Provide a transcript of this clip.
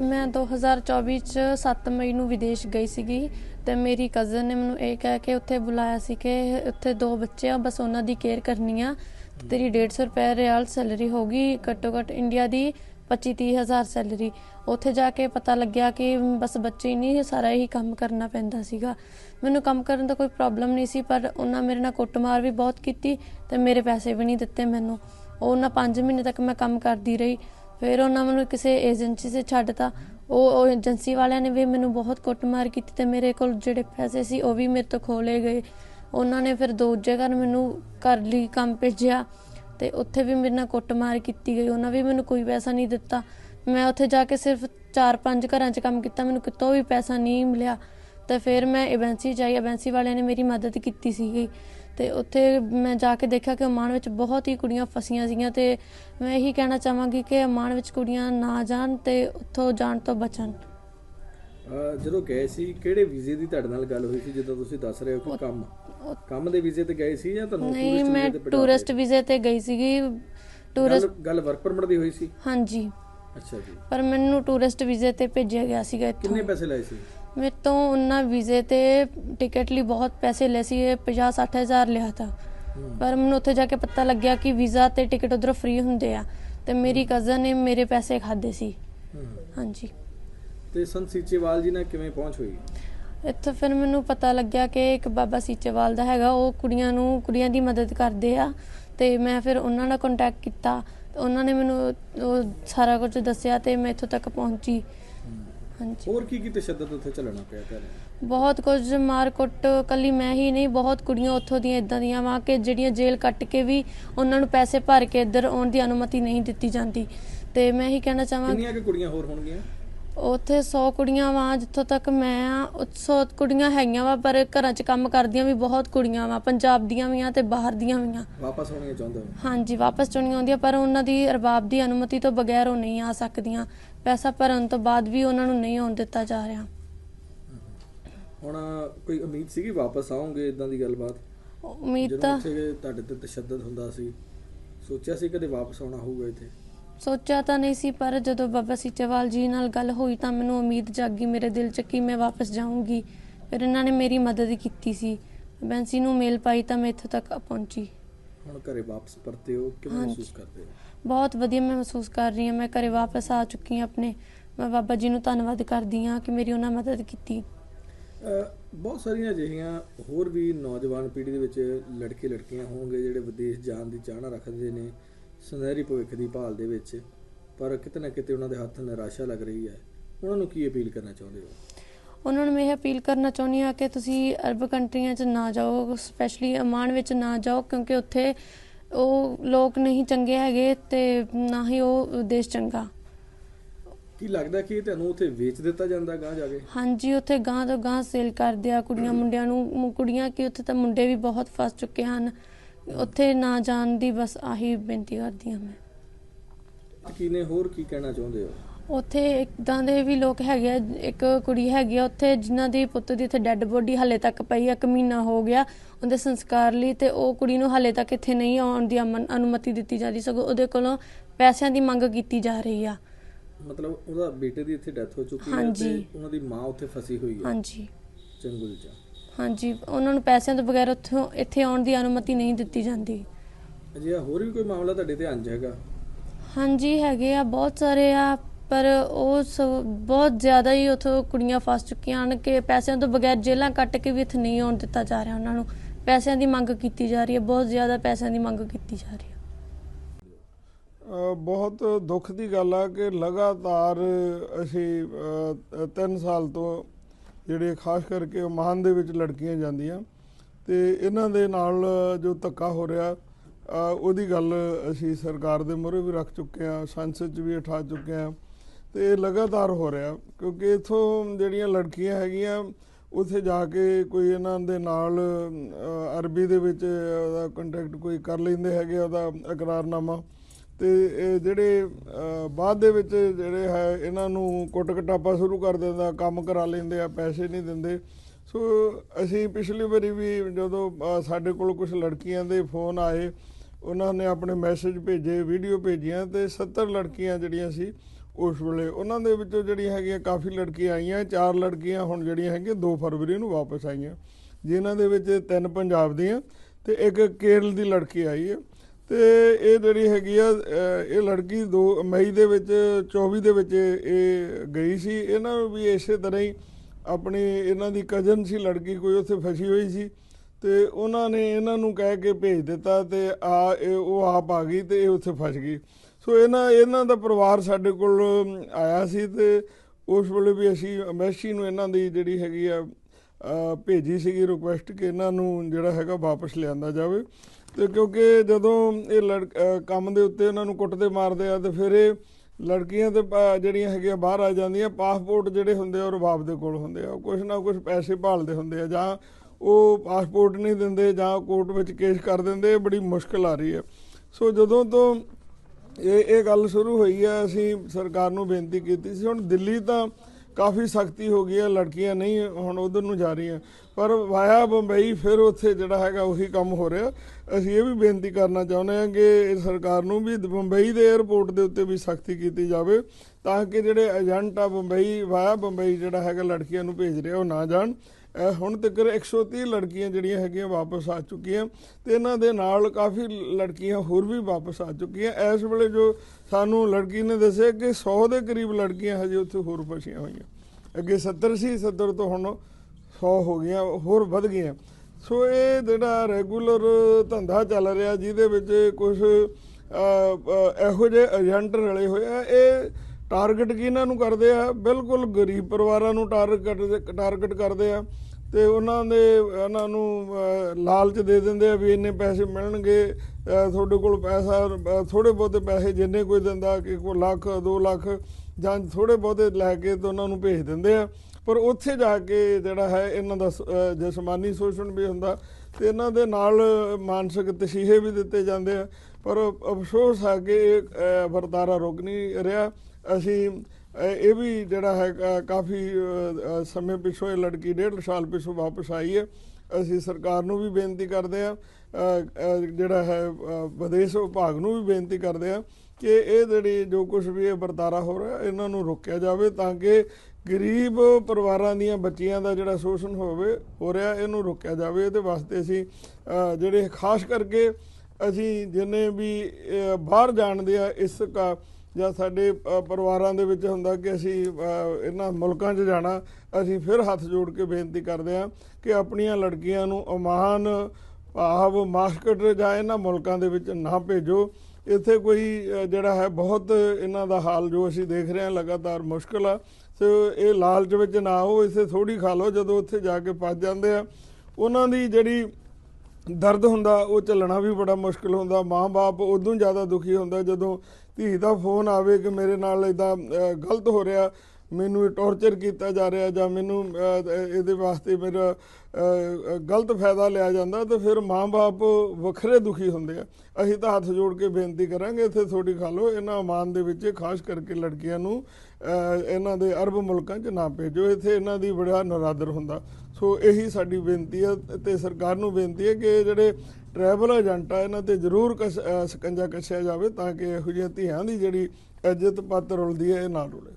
ਮੈਂ 2024 ਚ 7 ਮਈ ਨੂੰ ਵਿਦੇਸ਼ ਗਈ ਸੀਗੀ ਤੇ ਮੇਰੀ ਕਜ਼ਨ ਨੇ ਮੈਨੂੰ ਇਹ ਕਹਿ ਕੇ ਉੱਥੇ ਬੁਲਾਇਆ ਸੀ ਕਿ ਉੱਥੇ ਦੋ ਬੱਚੇ ਆ, ਬਸ ਉਹਨਾਂ ਦੀ ਕੇਅਰ ਕਰਨੀ ਆ। ਤੇ ਤੇਰੀ 150 ਰੁਪਏ ਰਿਆਲ ਸੈਲਰੀ ਹੋਗੀ ਘੱਟੋ ਘੱਟ ਇੰਡੀਆ ਦੀ 25 30 ਹਜ਼ਾਰ ਸੈਲਰੀ ਉੱਥੇ ਜਾ ਕੇ ਪਤਾ ਲੱਗਿਆ ਕਿ ਬਸ ਬੱਚੇ ਹੀ ਨਹੀਂ, ਸਾਰਾ ਹੀ ਕੰਮ ਕਰਨਾ ਪੈਂਦਾ ਸੀਗਾ। ਮੈਨੂੰ ਕੰਮ ਕਰਨ ਦਾ ਕੋਈ ਪ੍ਰੋਬਲਮ ਨਹੀਂ ਸੀ, ਪਰ ਉਹਨਾਂ ਮੇਰੇ ਨਾਲ ਕੁੱਟਮਾਰ ਵੀ ਬਹੁਤ ਕੀਤੀ ਤੇ ਮੇਰੇ ਪੈਸੇ ਵੀ ਨਹੀਂ ਦਿੱਤੇ ਮੈਨੂੰ। ਉਹਨਾਂ 5 ਮਹੀਨੇ ਤੱਕ ਮੈਂ ਕੰਮ ਕਰਦੀ ਰਹੀ। ਫਿਰ ਉਹਨਾਂ ਮੈਨੂੰ ਕਿਸੇ ਏਜੰਸੀ 'ਚ ਛੱਡਤਾ। ਉਹ ਉਹ ਏਜੰਸੀ ਵਾਲਿਆਂ ਨੇ ਵੀ ਮੈਨੂੰ ਬਹੁਤ ਕੁੱਟਮਾਰ ਕੀਤੀ ਤੇ ਮੇਰੇ ਕੋਲ ਜਿਹੜੇ ਪੈਸੇ ਸੀ ਉਹ ਵੀ ਮੇਰੇ ਤੋਂ ਖੋਹ ਗਏ। ਉਹਨਾਂ ਨੇ ਫਿਰ ਦੂਜੇ ਘਰ ਮੈਨੂੰ ਘਰ ਲਈ ਕੰਮ ਭੇਜਿਆ ਤੇ ਉੱਥੇ ਵੀ ਮੇਰੇ ਨਾਲ ਕੁੱਟਮਾਰ ਕੀਤੀ ਗਈ। ਉਹਨਾਂ ਵੀ ਮੈਨੂੰ ਕੋਈ ਪੈਸਾ ਨਹੀਂ ਦਿੱਤਾ। ਮੈਂ ਉੱਥੇ ਜਾ ਕੇ ਸਿਰਫ 4-5 ਘਰਾਂ 'ਚ ਕੰਮ ਕੀਤਾ। ਮੈਨੂੰ ਕਿਤੋਂ ਵੀ ਪੈਸਾ ਨਹੀਂ ਮਿਲਿਆ। ਤੇ ਫਿਰ ਮੈਂ ਏਜੰਸੀ ਜਾਈ। ਏਜੰਸੀ ਵਾਲਿਆਂ ਨੇ ਮੇਰੀ ਮਦਦ ਕੀਤੀ ਸੀਗੀ। ਤੇ ਉੱਥੇ ਮੈਂ ਜਾ ਕੇ ਦੇਖਿਆ ਕਿ ਓਮਾਨ ਵਿੱਚ ਬਹੁਤ ਹੀ ਕੁੜੀਆਂ ਫਸੀਆਂ ਸੀਗੀਆਂ ਤੇ ਮੈਂ ਇਹੀ ਕਹਿਣਾ ਚਾਹਾਂਗੀ ਕਿ ਓਮਾਨ ਵਿੱਚ ਕੁੜੀਆਂ ਨਾ ਜਾਣ ਤੇ ਉੱਥੋਂ ਜਾਣ ਤੋਂ ਬਚਣ। ਜਦੋਂ ਗਏ ਸੀ ਕਿਹੜੇ ਵੀਜ਼ੇ ਦੀ ਤੁਹਾਡੇ ਨਾਲ ਗੱਲ ਹੋਈ ਸੀ? ਜਦੋਂ ਤੁਸੀਂ ਦੱਸ ਰਹੇ ਹੋ ਕਿ ਕੰਮ। ਕੰਮ ਦੇ ਵੀਜ਼ੇ ਤੇ ਗਏ ਸੀ ਜਾਂ ਤੁਹਾਨੂੰ ਨਹੀਂ ਮੈਂ ਟੂਰਿਸਟ? ਵੀਜ਼ੇ ਤੇ ਗਈ ਸੀਗੀ। ਟੂਰਿਸਟ ਗੱਲ ਵਰਕ ਪਰਮਿਟ ਦੀ ਹੋਈ ਸੀ? ਹਾਂਜੀ। ਅੱਛਾ ਜੀ। ਪਰ ਮੈਨੂੰ ਟੂਰਿਸਟ ਵੀਜ਼ੇ ਤੇ ਭੇਜਿਆ ਗਿਆ ਸੀਗਾ ਇੱਥੋਂ। ਕਿੰਨੇ ਪੈਸੇ ਲਏ ਸੀ? ਮੇਰੇ ਤੋਂ ਉਹਨਾਂ ਵੀਜ਼ੇ ਤੇ ਟਿਕਟ ਲਈ ਬਹੁਤ ਪੈਸੇ ਲਏ ਸੀ 50 60 ਹਜ਼ਾਰ ਲਿਆ ਤਾ। ਪਰ ਮੈਨੂੰ ਉੱਥੇ ਜਾ ਕੇ ਪਤਾ ਲੱਗਿਆ ਕਿ ਵੀਜ਼ਾ ਤੇ ਟਿਕਟ ਉਧਰੋਂ ਫ੍ਰੀ ਹੁੰਦੇ ਆ ਤੇ ਮੇਰੀ ਕਜ਼ਨ ਨੇ ਮੇਰੇ ਪੈਸੇ ਖਾਦੇ ਸੀ। ਹਾਂਜੀ। ਤੇ ਸੰਤ ਸੀਚੇਵਾਲ ਜੀ ਨਾਲ ਕਿਵੇਂ ਪਹੁੰਚ ਹੋਈ? ਇੱਥੇ ਫਿਰ ਮੈਨੂੰ ਪਤਾ ਲੱਗਿਆ ਕਿ ਇੱਕ ਬਾਬਾ ਸੀਚੇਵਾਲ ਦਾ ਹੈਗਾ ਉਹ ਕੁੜੀਆਂ ਨੂੰ ਕੁੜੀਆਂ ਦੀ ਮਦਦ ਕਰਦੇ ਆ ਤੇ ਮੈਂ ਫਿਰ ਉਹਨਾਂ ਨਾਲ ਕੰਟੈਕਟ ਕੀਤਾ। ਉਹਨਾਂ ਨੇ ਮੈਨੂੰ ਉਹ ਸਾਰਾ ਕੁਝ ਦੱਸਿਆ ਤੇ ਮੈਂ ਇੱਥੋਂ ਤੱਕ ਪਹੁੰਚੀ। ਹਾਂਜੀ। ਹੋਰ ਕੀ ਕੀ ਤਸ਼ੱਦਦ ਉੱਥੇ ਚੱਲਣਾ ਪਿਆ ਤੁਹਾਨੂੰ ਬਹੁਤ ਕੁਝ ਮਾਰ ਕੁੱਟ ਕੱਲੀ ਮੈਂ ਹੀ ਨਹੀਂ ਬਹੁਤ ਕੁੜੀਆਂ ਉੱਥੋਂ ਦੀਆਂ ਇਦਾਂ ਦੀਆਂ ਵਾ ਕਿ ਜਿਹੜੀਆਂ ਜੇਲ੍ਹ ਕੱਟ ਕੇ ਵੀ ਉਹਨਾਂ ਨੂੰ ਪੈਸੇ ਭਰ ਕੇ ਇੱਧਰ ਆਉਣ ਦੀ ਅਨੁਮਤੀ ਨਹੀਂ ਦਿੱਤੀ ਜਾਂਦੀ। ਤੇ ਮੈਂ ਹੀ ਕਹਿਣਾ ਚਾਹਾਂਗੀ ਕਿੰਨੀਆਂ ਕਿ ਕੁੜੀਆਂ ਹੋਰ ਹੋਣਗੀਆਂ? ਉੱਥੇ 100 ਕੁੜੀਆਂ ਵਾ ਜਿੱਥੋਂ ਤੱਕ ਮੈਂ ਆ 100 ਕੁੜੀਆਂ ਹੈਗੀਆਂ ਵਾ ਪਰ ਘਰਾਂ 'ਚ ਕੰਮ ਕਰਦੀਆਂ ਵੀ ਬਹੁਤ ਕੁੜੀਆਂ ਵਾ ਪੰਜਾਬ ਦੀਆਂ ਵੀ ਆ ਤੇ ਬਾਹਰ ਦੀਆਂ ਵੀ ਆ। ਵਾਪਸ ਆਉਣੀਆਂ ਚਾਹੁੰਦੇ ਹੋ? ਹਾਂਜੀ ਵਾਪਸ ਚੁਣੀਆਂ ਆਉਂਦੀਆਂ ਪਰ ਉਹਨਾਂ ਦੀ ਰਬਾਬ ਦੀ ਅਨੁਮਤੀ ਤੋਂ ਬਗੈਰ ਉਹ ਨਹੀਂ ਆ ਸਕਦੀਆਂ। ਪੈਸਾ ਭਰਨ ਤੋਂ ਬਾਅਦ ਵੀ ਉਹਨਾਂ ਨੂੰ ਨਹੀਂ ਆਉਣ ਦਿੱਤਾ ਜਾ ਰਿਹਾ। ਹੁਣ ਕੋਈ ਉਮੀਦ ਸੀਗੀ ਵਾਪਸ ਆਉਂਗੇ ਇਦਾਂ ਦੀ ਗੱਲਬਾਤ? ਉਮੀਦ ਜਦੋਂ ਤਾਂ ਉੱਥੇ ਤੁਹਾਡੇ ਤੇ ਤਸ਼ੱਦਦ ਹੁੰਦਾ ਸੀ ਸੋਚਿਆ ਸੀ ਕਦੇ ਵਾਪਸ ਆਉਣਾ ਹੋਊਗਾ ਇੱਥੇ? ਸੋਚਿਆ ਤਾਂ ਨਹੀਂ ਸੀ ਪਰ ਜਦੋਂ ਬਾਬਾ ਸੀਚੇਵਾਲ ਜੀ ਨਾਲ ਗੱਲ ਹੋਈ ਤਾਂ ਮੈਨੂੰ ਉਮੀਦ ਜਾਗੀ ਮੇਰੇ ਦਿਲ 'ਚ ਕਿ ਮੈਂ ਵਾਪਸ ਜਾਊਂਗੀ। ਫਿਰ ਇਹਨਾਂ ਨੇ ਮੇਰੀ ਮਦਦ ਕੀਤੀ ਸੀ। ਬੈਂਸੀ ਨੂੰ ਮੇਲ ਪਾਈ ਤਾਂ ਮੈਂ ਇੱਥੋਂ ਤੱਕ ਪਹੁੰਚੀ। ਹੁਣ ਘਰੇ ਵਾਪਸ ਪਰਤੇ ਹੋ ਕਿਵੇਂ। ਮਹਿਸੂਸ ਕਰਦੇ ਹੋ? ਬਹੁਤ ਵਧੀਆ ਮੈਂ ਮਹਿਸੂਸ ਕਰ ਰਹੀ ਹਾਂ ਮੈਂ ਘਰੇ ਵਾਪਸ ਆ ਚੁੱਕੀ ਹਾਂ ਆਪਣੇ। ਮੈਂ ਬਾਬਾ ਜੀ ਨੂੰ ਧੰਨਵਾਦ ਕਰਦੀ ਹਾਂ ਕਿ ਮੇਰੀ ਉਹਨਾਂ ਮਦਦ ਕੀਤੀ। ਬਹੁਤ ਸਾਰੀਆਂ ਅਜਿਹੀਆਂ ਹੋਰ ਵੀ ਨੌਜਵਾਨ ਪੀੜ੍ਹੀ ਦੇ ਵਿੱਚ ਲੜਕੇ ਲੜਕੀਆਂ ਹੋਣਗੇ ਜਿਹੜੇ ਵਿਦੇਸ਼ ਜਾਣ ਦੀ ਚਾਹਨਾ ਰੱਖਦੇ ਨੇ। ਸੁਨਹਿਰੀ ਭਵਿੱਖ ਦੀ ਭਾਲ ਦੇ ਵਿੱਚ ਪਰ ਕਿਤੇ ਨਾ ਕਿਤੇ ਉਹਨਾਂ ਦੇ ਹੱਥ ਨਿਰਾਸ਼ਾ ਲੱਗ ਰਹੀ ਹੈ। ਉਹਨਾਂ ਨੂੰ ਕੀ ਅਪੀਲ ਕਰਨਾ ਚਾਹੁੰਦੇ ਹੋ? ਉਹਨਾਂ ਨੂੰ ਮੈਂ ਇਹ ਅਪੀਲ ਕਰਨਾ ਚਾਹੁੰਦੀ ਹਾਂ ਕਿ ਤੁਸੀਂ ਅਰਬ ਕੰਟਰੀਆਂ 'ਚ ਨਾ ਜਾਓ ਸਪੈਸ਼ਲੀ ਅਮਾਨ ਵਿੱਚ ਨਾ ਜਾਓ ਕਿਉਂਕਿ ਉੱਥੇ ਉਹ ਲੋਕ ਨਹੀਂ ਚੰਗੇ ਹੈਗੇ ਤੇ ਨਾ ਹੀ ਉਹ ਦੇਸ਼ ਚੰਗਾ। ਕੀ ਲੱਗਦਾ ਕਿ ਤੁਹਾਨੂੰ ਉੱਥੇ ਵੇਚ ਦਿੱਤਾ ਜਾਂਦਾ ਗਾਂ ਜਾ ਕੇ? ਹਾਂਜੀ ਉੱਥੇ ਗਾਂ ਤੋਂ ਗਾਂ ਸੇਲ ਕਰਦੇ ਆ ਕੁੜੀਆਂ ਮੁੰਡਿਆਂ ਨੂੰ ਕੁੜੀਆਂ ਕੀ ਉੱਥੇ ਤਾਂ ਮੁੰਡੇ ਵੀ ਬਹੁਤ ਫਸ ਚੁੱਕੇ ਹਨ। ਉੱਥੇ ਨਾ ਜਾਣ ਦੀ ਬਸ ਆਹੀ ਬੇਨਤੀ ਕਰਦੀ ਹਾਂ ਮੈਂ। ਕੀ ਨੇ ਹੋਰ ਕੀ ਕਹਿਣਾ ਚਾਹੁੰਦੇ ਹੋ? ਉੱਥੇ ਇਦਾਂ ਦੇ ਵੀ ਲੋਕ ਹੈਗੇ ਆ ਇੱਕ ਕੁੜੀ ਹੈਗੀ ਆ ਉੱਥੇ ਜਿਨ੍ਹਾਂ ਦੀ ਪੁੱਤ ਦੀ ਇੱਥੇ ਡੈੱਡ ਬੋਡੀ ਹਲੇ ਤੱਕ ਪਈ ਆ ਇੱਕ ਮਹੀਨਾ ਹੋ ਗਿਆ ਉਹਦੇ ਸੰਸਕਾਰ ਲਈ ਤੇ ਉਹ ਕੁੜੀ ਨੂੰ ਹਲੇ ਤੱਕ ਇੱਥੇ ਨਹੀਂ ਆਉਣ ਦੀ ਅਮਨ- ਅਨੁਮਤੀ ਦਿੱਤੀ ਜਾਂਦੀ ਸਗੋਂ ਉਹਦੇ ਕੋਲੋਂ ਪੈਸਿਆਂ ਦੀ ਮੰਗ ਕੀਤੀ ਜਾ ਰਹੀ ਆ। ਮਤਲਬ ਉਹਦਾ ਬੇਟੇ ਦੀ ਇੱਥੇ ਡੈਥ ਹੋ ਚੁੱਕੀ ਹੈ ਹਾਂਜੀ। ਤੇ ਉਹਨਾਂ ਦੀ ਮਾਂ ਉੱਥੇ ਫਸੀ ਹੋਈ ਹੈ ਹਾਂਜੀ। ਚੰਗੁਲ 'ਚ। ਹਾਂਜੀ ਉਹਨਾਂ ਨੂੰ ਪੈਸਿਆਂ ਤੋਂ ਬਗੈਰ ਉੱਥੋਂ ਇੱਥੇ ਆਉਣ ਦੀ ਅਨੁਮਤੀ ਨਹੀਂ ਦਿੱਤੀ ਜਾਂਦੀ। ਅਜਿਹਾ ਹੋਰ ਵੀ ਕੋਈ ਮਾਮਲਾ ਤੁਹਾਡੇ ਧਿਆਨ 'ਚ ਹੈਗਾ? ਹਾਂਜੀ ਹੈਗੇ ਆ ਬਹੁਤ ਸਾਰੇ ਆ ਪਰ ਉਹ ਬਹੁਤ ਜ਼ਿਆਦਾ ਹੀ ਉਥੋਂ ਕੁੜੀਆਂ ਫਸ ਚੁੱਕੀਆਂ ਹਨ ਕਿ ਪੈਸਿਆਂ ਤੋਂ ਬਗੈਰ ਜੇਲਾਂ ਕੱਟ ਕੇ ਵੀ ਇੱਥੇ ਨਹੀਂ ਆਉਣ ਦਿੱਤਾ ਜਾ ਰਿਹਾ ਉਹਨਾਂ ਨੂੰ। ਪੈਸਿਆਂ ਦੀ ਮੰਗ ਕੀਤੀ ਜਾ ਰਹੀ ਹੈ ਬਹੁਤ ਜ਼ਿਆਦਾ ਪੈਸਿਆਂ ਦੀ ਮੰਗ ਕੀਤੀ ਜਾ ਰਹੀ ਹੈ। ਅ, ਬਹੁਤ ਦੁੱਖ ਦੀ ਗੱਲ ਆ ਕਿ ਲਗਾਤਾਰ ਅਸੀਂ 3 ਸਾਲ ਤੋਂ ਜਿਹੜੇ ਖਾਸ ਕਰਕੇ ਓਮਾਨ ਦੇ ਵਿੱਚ ਲੜਕੀਆਂ ਜਾਂਦੀਆਂ ਤੇ ਇਹਨਾਂ ਦੇ ਨਾਲ ਜੋ ਧੱਕਾ ਹੋ ਰਿਹਾ ਉਹਦੀ ਗੱਲ ਅਸੀਂ ਸਰਕਾਰ ਦੇ ਮੂਹਰੇ ਵੀ ਰੱਖ ਚੁੱਕੇ ਆ ਸੰਸਦ 'ਚ ਵੀ ਉਠਾ ਚੁੱਕੇ ਆ ਤੇ ਇਹ ਲਗਾਤਾਰ ਹੋ ਰਿਹਾ ਕਿਉਂਕਿ ਇਥੋਂ ਜਿਹੜੀਆਂ ਲੜਕੀਆਂ ਹੈਗੀਆਂ ਉੱਥੇ ਜਾ ਕੇ ਕੋਈ ਇਹਨਾਂ ਦੇ ਨਾਲ ਅਰਬੀ ਦੇ ਵਿੱਚ ਉਹਦਾ ਕੰਟੈਕਟ ਕੋਈ ਕਰ ਲੈਂਦੇ ਹੈਗੇ ਉਹਦਾ ਇਕਰਾਰਨਾਮਾ। ਤੇ ਇਹ ਜਿਹੜੇ ਬਾਅਦ ਦੇ ਵਿੱਚ ਜਿਹੜੇ ਹੈ, ਇਹਨਾਂ ਨੂੰ ਕੁੱਟ ਕਟਾਪਾ ਸ਼ੁਰੂ ਕਰ ਦਿੰਦਾ, ਕੰਮ ਕਰਾ ਲੈਂਦੇ ਆ, ਪੈਸੇ ਨਹੀਂ ਦਿੰਦੇ। ਸੋ ਅਸੀਂ ਪਿਛਲੀ ਵਾਰੀ ਵੀ ਜਦੋਂ ਸਾਡੇ ਕੋਲ ਕੁਝ ਲੜਕੀਆਂ ਦੇ ਫੋਨ ਆਏ, ਉਹਨਾਂ ਨੇ ਆਪਣੇ ਮੈਸੇਜ ਭੇਜੇ, ਵੀਡੀਓ ਭੇਜੀਆਂ, ਤੇ 70 ਲੜਕੀਆਂ ਜਿਹੜੀਆਂ ਸੀ, ਉਸ ਵੇਲੇ ਉਹਨਾਂ ਦੇ ਵਿੱਚੋਂ ਜਿਹੜੀਆਂ ਹੈਗੀਆਂ, ਕਾਫੀ ਲੜਕੀਆਂ ਆਈਆਂ, ਚਾਰ ਲੜਕੀਆਂ ਹੁਣ ਜਿਹੜੀਆਂ ਹੈਗੀਆਂ 2 ਫਰਵਰੀ ਨੂੰ ਵਾਪਸ ਆਈਆਂ। ਜਿਨ੍ਹਾਂ ਦੇ ਵਿੱਚ ਤਿੰਨ ਪੰਜਾਬ ਦੀਆਂ, ਤੇ ਇੱਕ ਕੇਰਲ ਦੀ ਲੜਕੀ ਆਈ ਹੈ। ਤੇ ਇਹ ਜਿਹੜੀ ਹੈਗੀ ਆ ਇਹ ਲੜਕੀ 2 ਮਈ ਦੇ ਵਿੱਚ 24 ਦੇ ਵਿੱਚ ਇਹ ਗਈ ਸੀ। ਇਹਨਾਂ ਨੂੰ ਵੀ ਇਸੇ ਤਰ੍ਹਾਂ ਹੀ ਆਪਣੀ, ਇਹਨਾਂ ਦੀ ਕਜ਼ਨ ਸੀ, ਲੜਕੀ ਕੋਈ ਉੱਥੇ ਫਸੀ ਹੋਈ ਸੀ। ਤੇ ਉਹਨਾਂ ਨੇ ਇਹਨਾਂ ਨੂੰ ਕਹਿ ਕੇ ਭੇਜ ਦਿੱਤਾ ਤੇ ਆ, ਇਹ ਉਹ ਆਪ ਆ ਗਈ ਤੇ ਇਹ ਉੱਥੇ ਫਸ ਗਈ। ਸੋ ਇਹਨਾਂ ਇਹਨਾਂ ਦਾ ਪਰਿਵਾਰ ਸਾਡੇ ਕੋਲ ਆਇਆ ਸੀ ਤੇ ਉਸ ਵੇਲੇ ਵੀ ਅਸੀਂ ਐਮਬੈਸੀ ਨੂੰ ਇਹਨਾਂ ਦੀ ਜਿਹੜੀ ਹੈਗੀ ਆ ਭੇਜੀ ਸੀਗੀ ਰਿਕੁਐਸਟ ਕਿ ਇਹਨਾਂ ਨੂੰ ਜਿਹੜਾ ਹੈਗਾ ਵਾਪਸ ਲਿਆਂਦਾ ਜਾਵੇ। ਤੇ ਕਿਉਂਕਿ ਜਦੋਂ ਇਹ ਲੜ ਕੰਮ ਦੇ ਉੱਤੇ ਉਹਨਾਂ ਨੂੰ ਕੁੱਟਦੇ ਮਾਰਦੇ ਆ, ਤੇ ਫਿਰ ਇਹ ਲੜਕੀਆਂ ਤੇ ਪ- ਜਿਹੜੀਆਂ ਹੈਗੀਆਂ ਬਾਹਰ ਆ ਜਾਂਦੀਆਂ, ਪਾਸਪੋਰਟ ਜਿਹੜੇ ਹੁੰਦੇ ਆ, ਉਹ ਰਬਾਬ ਦੇ ਕੋਲ ਹੁੰਦੇ ਆ। ਉਹ ਕੁਛ ਨਾ ਕੁਛ ਪੈਸੇ ਭਾਲਦੇ ਹੁੰਦੇ ਆ, ਜਾਂ ਉਹ ਪਾਸਪੋਰਟ ਨਹੀਂ ਦਿੰਦੇ, ਜਾਂ ਕੋਰਟ ਵਿੱਚ ਕੇਸ ਕਰ ਦਿੰਦੇ, ਇਹ ਬੜੀ ਮੁਸ਼ਕਲ ਆ ਰਹੀ ਹੈ। ਸੋ ਜਦੋਂ ਤੋਂ ਇਹ ਇਹ ਗੱਲ ਸ਼ੁਰੂ ਹੋਈ ਹੈ, ਅਸੀਂ ਸਰਕਾਰ ਨੂੰ ਬੇਨਤੀ ਕੀਤੀ ਸੀ, ਹੁਣ ਦਿੱਲੀ ਤਾਂ ਕਾਫੀ ਸਖਤੀ ਹੋ ਗਈ ਹੈ, ਲੜਕੀਆਂ ਨਹੀਂ, ਹੁਣ ਉਧਰ ਨੂੰ ਜਾ ਰਹੀਆਂ। ਪਰ ਵਾਇਆ ਬੰਬਈ, ਫਿਰ ਉੱਥੇ ਜਿਹੜਾ ਹੈਗਾ ਉਹੀ ਕੰਮ ਹੋ ਰਿਹਾ। ਅਸੀਂ ਇਹ ਵੀ ਬੇਨਤੀ ਕਰਨਾ ਚਾਹੁੰਦੇ ਹਾਂ ਕਿ ਸਰਕਾਰ ਨੂੰ ਵੀ ਬੰਬਈ ਦੇ 에ਅਰਪੋਰਟ ਦੇ ਉੱਤੇ ਵੀ ਸਖਤੀ ਕੀਤੀ ਜਾਵੇ। ਤਾਂ ਕਿ ਜਿਹੜੇ ਏਜੰਟ ਆ ਬੰਬਈ ਵਾਇਆ ਬੰਬਈ ਜਿਹੜਾ ਹੈਗਾ ਲੜਕੀਆਂ ਨੂੰ ਭੇਜ ਰਿਹਾ, ਉਹ ਨਾ ਜਾਣ। ਹੁਣ ਤੱਕ 130 ਲੜਕੀਆਂ ਜਿਹੜੀਆਂ ਹੈਗੀਆਂ ਵਾਪਸ ਆ ਚੁੱਕੀਆਂ ਤੇ ਇਹਨਾਂ ਦੇ ਨਾਲ ਕਾਫੀ ਲੜਕੀਆਂ ਹੋਰ ਵੀ ਵਾਪਸ ਆ ਚੁੱਕੀਆਂ। ਇਸ ਵੇਲੇ ਜੋ ਸਾਨੂੰ ਲੜਕੀ ਨੇ ਦੱਸਿਆ ਕਿ 100 ਦੇ ਕਰੀਬ ਲੜਕੀਆਂ ਹਜੇ ਉੱਥੇ ਹੋਰ ਫਸੀਆਂ ਹੋਈਆਂ। ਅੱਗੇ 70 ਸੀ 70 ਤੋਂ ਹੁਣ 100 ਹੋ ਗਈਆਂ, ਹੋਰ ਵੱਧ ਗਈਆਂ। ਸੋ ਇਹ ਜਿਹੜਾ ਰੈਗੂਲਰ ਧੰਦਾ ਚੱਲ ਰਿਹਾ, ਜਿਹਦੇ ਵਿੱਚ ਕੁਝ ਇਹੋ ਜਿਹੇ ਏਜੰਟ ਰਲੇ ਹੋਏ ਆ, ਇਹ ਟਾਰਗੇਟ ਕਿਹਨਾਂ ਨੂੰ ਕਰਦੇ ਆ? ਬਿਲਕੁਲ ਗਰੀਬ ਪਰਿਵਾਰਾਂ ਨੂੰ ਟਾਰਗੇਟ ਟਾਰਗੇਟ ਕਰਦੇ ਆ ਤੇ ਉਹਨਾਂ ਦੇ ਇਹਨਾਂ ਨੂੰ ਲਾਲਚ ਦੇ ਦਿੰਦੇ ਆ ਵੀ ਇੰਨੇ ਪੈਸੇ ਮਿਲਣਗੇ ਤੁਹਾਡੇ ਕੋਲ ਪੈਸਾ ਅਹ, ਥੋੜੇ ਬਹੁਤੇ ਪੈਸੇ ਜਿੰਨੇ ਕੋਈ ਦਿੰਦਾ ਕਿ ਕੋਈ ਲੱਖ 2 ਲੱਖ ਜਾਂ ਥੋੜੇ ਬਹੁਤੇ ਲੈ ਕੇ ਤੇ ਉਹਨਾਂ ਨੂੰ ਭੇਜ ਦਿੰਦੇ ਆ। ਪਰ ਉੱਥੇ ਜਾ ਕੇ ਜਿਹੜਾ ਹੈ ਇਹਨਾਂ ਦਾ ਸ- ਅਹ, ਜਿਸਮਾਨੀ ਸ਼ੋਸ਼ਣ ਵੀ ਹੁੰਦਾ ਤੇ ਇਹਨਾਂ ਦੇ ਨਾਲ ਮਾਨਸਿਕ ਤਸ਼ੀਹੇ ਵੀ ਦਿੱਤੇ ਜਾਂਦੇ ਆ। ਪਰ ਅਫਸੋਸ ਹੈ ਕਿ ਇਹ ਵਰਤਾਰਾ ਰੁਕ ਨਹੀਂ ਰਿਹਾ। ਅਸੀਂ ਇਹ ਵੀ ਜਿਹੜਾ ਹੈ ਕਾਫੀ ਸਮੇਂ ਪਿਛੋਂ ਇਹ ਲੜਕੀ ਡੇਢ ਸਾਲ ਪਿਛੋਂ ਵਾਪਸ ਆਈ ਹੈ। ਅਸੀਂ ਸਰਕਾਰ ਨੂੰ ਵੀ ਬੇਨਤੀ ਕਰਦੇ ਆ ਜਿਹੜਾ ਹੈ ਵਿਦੇਸ਼ ਵਿਭਾਗ ਨੂੰ ਵੀ ਬੇਨਤੀ ਕਰਦੇ ਆ ਕਿ ਇਹ ਜਿਹੜੀ ਜੋ ਕੁਝ ਵੀ ਇਹ ਵਰਤਾਰਾ ਹੋ ਰਿਹਾ, ਇਹਨਾਂ ਨੂੰ ਰੋਕਿਆ ਜਾਵੇ ਤਾਂ ਕਿ ਗਰੀਬ ਪਰਿਵਾਰਾਂ ਦੀਆਂ ਬੱਚੀਆਂ ਦਾ ਜਿਹੜਾ ਸ਼ੋਸ਼ਣ ਹੋਵੇ, ਹੋ ਰਿਹਾ, ਇਹਨੂੰ ਰੋਕਿਆ ਜਾਵੇ। ਇਹਦੇ ਵਾਸਤੇ ਅਸੀਂ ਜਿਹੜੇ ਖਾਸ ਕਰਕੇ ਅਸੀਂ ਜਿੰਨੇ ਵੀ ਬਾਹਰ ਜਾਣਦੇ ਆ, ਇਸ ਕਾ ਜਾਂ ਸਾਡੇ ਪਰਿਵਾਰਾਂ ਦੇ ਵਿੱਚ ਹੁੰਦਾ ਕਿ ਅਸੀਂ ਇਹਨਾਂ ਮੁਲਕਾਂ 'ਚ ਜਾਣਾ, ਅਸੀਂ ਫਿਰ ਹੱਥ ਜੋੜ ਕੇ ਬੇਨਤੀ ਕਰਦੇ ਹਾਂ ਕਿ ਆਪਣੀਆਂ ਲੜਕੀਆਂ ਨੂੰ ਅਮਾਨ, ਭਾਵ, ਮਾਸਕਟ ਜਾਂ ਇਹਨਾਂ ਮੁਲਕਾਂ ਦੇ ਵਿੱਚ ਨਾ ਭੇਜੋ। ਇੱਥੇ ਕੋਈ ਜਿਹੜਾ ਹੈ ਬਹੁਤ ਇਹਨਾਂ ਦਾ ਹਾਲ ਜੋ ਅਸੀਂ ਦੇਖ ਰਹੇ ਹਾਂ ਲਗਾਤਾਰ ਮੁਸ਼ਕਲ ਆ। ਸੋ ਇਹ ਲਾਲਚ ਵਿੱਚ ਨਾ ਆਓ, ਇਸੇ ਥੋੜੀ ਖਾ ਲਓ, ਜਦੋਂ ਉੱਥੇ ਜਾ ਕੇ ਫਸ ਜਾਂਦੇ ਆ। ਉਹਨਾਂ ਦੀ ਜਿਹੜੀ ਦਰਦ ਹੁੰਦਾ, ਉਹ ਚੱਲਣਾ ਵੀ ਬੜਾ ਮੁਸ਼ਕਲ ਹੁੰਦਾ। ਮਾਂ-ਬਾਪ ਉਦੋਂ ਜ਼ਿਆਦਾ ਦੁਖੀ ਹੁੰਦਾ ਜਦੋਂ ਧੀ ਦਾ ਫੋਨ ਆਵੇ ਕਿ ਮੇਰੇ ਨਾਲ ਇਦਾਂ ਗਲਤ ਹੋ ਰਿਹਾ, ਮੈਨੂੰ ਟੌਰਚਰ ਕੀਤਾ ਜਾ ਰਿਹਾ ਜਾਂ ਮੈਨੂੰ ਇਹਦੇ ਵਾਸਤੇ ਮੇਰਾ ਗਲਤ ਫਾਇਦਾ ਲਿਆ ਜਾਂਦਾ, ਤੇ ਫਿਰ ਮਾਂ-ਬਾਪ ਵੱਖਰੇ ਦੁਖੀ ਹੁੰਦੇ ਆ। ਅਸੀਂ ਤਾਂ ਹੱਥ ਜੋੜ ਕੇ ਬੇਨਤੀ ਕਰਾਂਗੇ, ਇੱਥੇ ਥੋੜੀ ਖਾ ਲਓ, ਇਹਨਾਂ ਅਮਾਨ ਦੇ ਵਿੱਚ ਖਾਸ ਕਰਕੇ ਲੜਕੀਆਂ ਨੂੰ ਇਹਨਾਂ ਦੇ ਅਰਬ ਮੁਲਕਾਂ 'ਚ ਨਾ ਭੇਜੋ, ਇੱਥੇ ਇਹਨਾਂ ਦੀ ਬੜਾ ਨਰਾਦਰ ਹੁੰਦਾ। ਸੋ ਇਹੀ ਸਾਡੀ ਬੇਨਤੀ ਹੈ ਤੇ ਸਰਕਾਰ ਨੂੰ ਬੇਨਤੀ ਹੈ ਕਿ ਇਹ ਜਿਹੜੇ ਟਰੈਵਲ ਏਜੰਟ ਆ, ਇਹਨਾਂ ਤੇ ਜ਼ਰੂਰ ਕਸ- ਸਕੰਜਾ ਕੱਸਿਆ ਜਾਵੇ ਤਾਂ ਕਿ ਇਹੋ ਜਿਹੀਆਂ ਧੀਆਂ ਦੀ ਜਿਹੜੀ ਇੱਜ਼ਤ ਪੱਤ ਰੁਲਦੀ ਹੈ, ਇਹ ਨਾ ਰੁਲੇ।